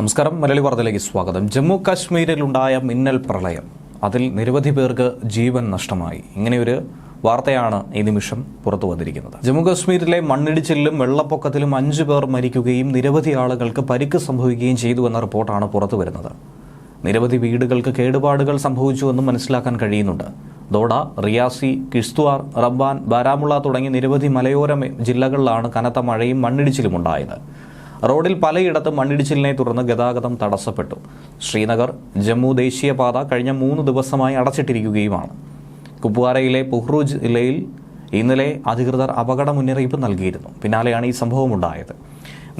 നമസ്കാരം. മലയാളി വാർത്തയിലേക്ക് സ്വാഗതം. ജമ്മു കാശ്മീരിലുണ്ടായ മിന്നൽ പ്രളയം. അതിൽ നിരവധി പേർക്ക് ജീവൻ നഷ്ടമായി. ഇങ്ങനെയൊരു വാർത്തയാണ് ഈ നിമിഷം പുറത്തു വന്നിരിക്കുന്നത്. ജമ്മു കാശ്മീരിലെ മണ്ണിടിച്ചിലിലും വെള്ളപ്പൊക്കത്തിലും അഞ്ചു പേർ മരിക്കുകയും നിരവധി ആളുകൾക്ക് പരിക്ക് സംഭവിക്കുകയും ചെയ്തു എന്ന റിപ്പോർട്ടാണ് പുറത്തു വരുന്നത്. നിരവധി വീടുകൾക്ക് കേടുപാടുകൾ സംഭവിച്ചുവെന്നും മനസ്സിലാക്കാൻ കഴിയുന്നുണ്ട്. ദോഡ റിയാസി കിഷ്ത്വാർ റബ്ബാൻ ബാരാമുള്ള തുടങ്ങി നിരവധി മലയോര ജില്ലകളിലാണ് കനത്ത മഴയും മണ്ണിടിച്ചിലും ഉണ്ടായത്. റോഡിൽ പലയിടത്തും മണ്ണിടിച്ചിലിനെ തുടർന്ന് ഗതാഗതം തടസ്സപ്പെട്ടു. ശ്രീനഗർ ജമ്മു ദേശീയപാത കഴിഞ്ഞ മൂന്ന് ദിവസമായി അടച്ചിട്ടിരിക്കുകയുമാണ്. കുപ്വാരയിലെ പുഹ്റു ജില്ലയിൽ ഇന്നലെ അധികൃതർ അപകട മുന്നറിയിപ്പ് നൽകിയിരുന്നു. പിന്നാലെയാണ് ഈ സംഭവം ഉണ്ടായത്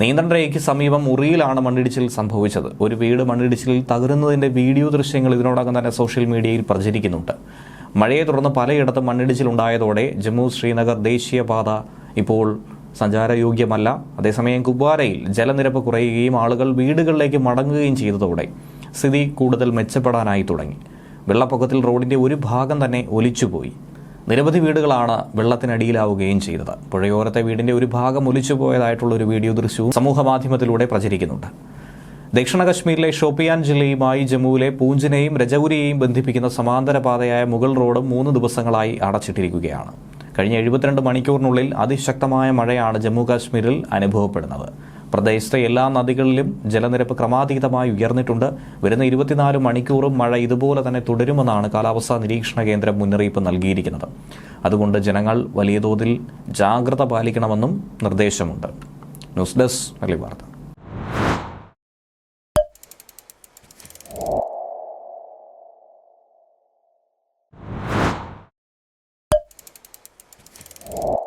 നിയന്ത്രണ രേഖയ്ക്ക് സമീപം മുറിയിലാണ് മണ്ണിടിച്ചിൽ സംഭവിച്ചത്. ഒരു വീട് മണ്ണിടിച്ചിലിൽ തകരുന്നതിന്റെ വീഡിയോ ദൃശ്യങ്ങൾ ഇതിനോടകം തന്നെ സോഷ്യൽ മീഡിയയിൽ പ്രചരിക്കുന്നുണ്ട്. മഴയെ തുടർന്ന് പലയിടത്തും മണ്ണിടിച്ചിലുണ്ടായതോടെ ജമ്മു ശ്രീനഗർ ദേശീയപാത ഇപ്പോൾ സഞ്ചാരയോഗ്യമല്ല. അതേസമയം കുബ്വാരയിൽ ജലനിരപ്പ് കുറയുകയും ആളുകൾ വീടുകളിലേക്ക് മടങ്ങുകയും ചെയ്തതോടെ സ്ഥിതി കൂടുതൽ മെച്ചപ്പെടാനായി തുടങ്ങി. വെള്ളപ്പൊക്കത്തിൽ റോഡിന്റെ ഒരു ഭാഗം തന്നെ ഒലിച്ചുപോയി. നിരവധി വീടുകളാണ് വെള്ളത്തിനടിയിലാവുകയും ചെയ്തത്. പുഴയോരത്തെ വീടിന്റെ ഒരു ഭാഗം ഒലിച്ചുപോയതായിട്ടുള്ള ഒരു വീഡിയോ ദൃശ്യവും സമൂഹ മാധ്യമത്തിലൂടെ പ്രചരിക്കുന്നുണ്ട്. ദക്ഷിണ കശ്മീരിലെ ഷോപ്പിയാൻ ജില്ലയുമായി ജമ്മുവിലെ പൂഞ്ചിനെയും രജൌരിയെയും ബന്ധിപ്പിക്കുന്ന സമാന്തര പാതയായ മുഗൾ റോഡ് മൂന്ന് ദിവസങ്ങളായി അടച്ചിട്ടിരിക്കുകയാണ്. കഴിഞ്ഞ എഴുപത്തിരണ്ട് മണിക്കൂറിനുള്ളിൽ അതിശക്തമായ മഴയാണ് ജമ്മു കാശ്മീരിൽ അനുഭവപ്പെടുന്നത്. പ്രദേശത്തെ എല്ലാ നദികളിലും ജലനിരപ്പ് ക്രമാതീതമായി ഉയർന്നിട്ടുണ്ട്. വരുന്ന ഇരുപത്തിനാല് മണിക്കൂറും മഴ ഇതുപോലെ തന്നെ തുടരുമെന്നാണ് കാലാവസ്ഥാ നിരീക്ഷണ കേന്ദ്രം മുന്നറിയിപ്പ് നൽകിയിരിക്കുന്നത്. അതുകൊണ്ട് ജനങ്ങൾ വലിയ തോതിൽ ജാഗ്രത പാലിക്കണമെന്നും നിർദ്ദേശമുണ്ട്. ന്യൂസ് ഡെസ്ക് വാർത്ത Oh.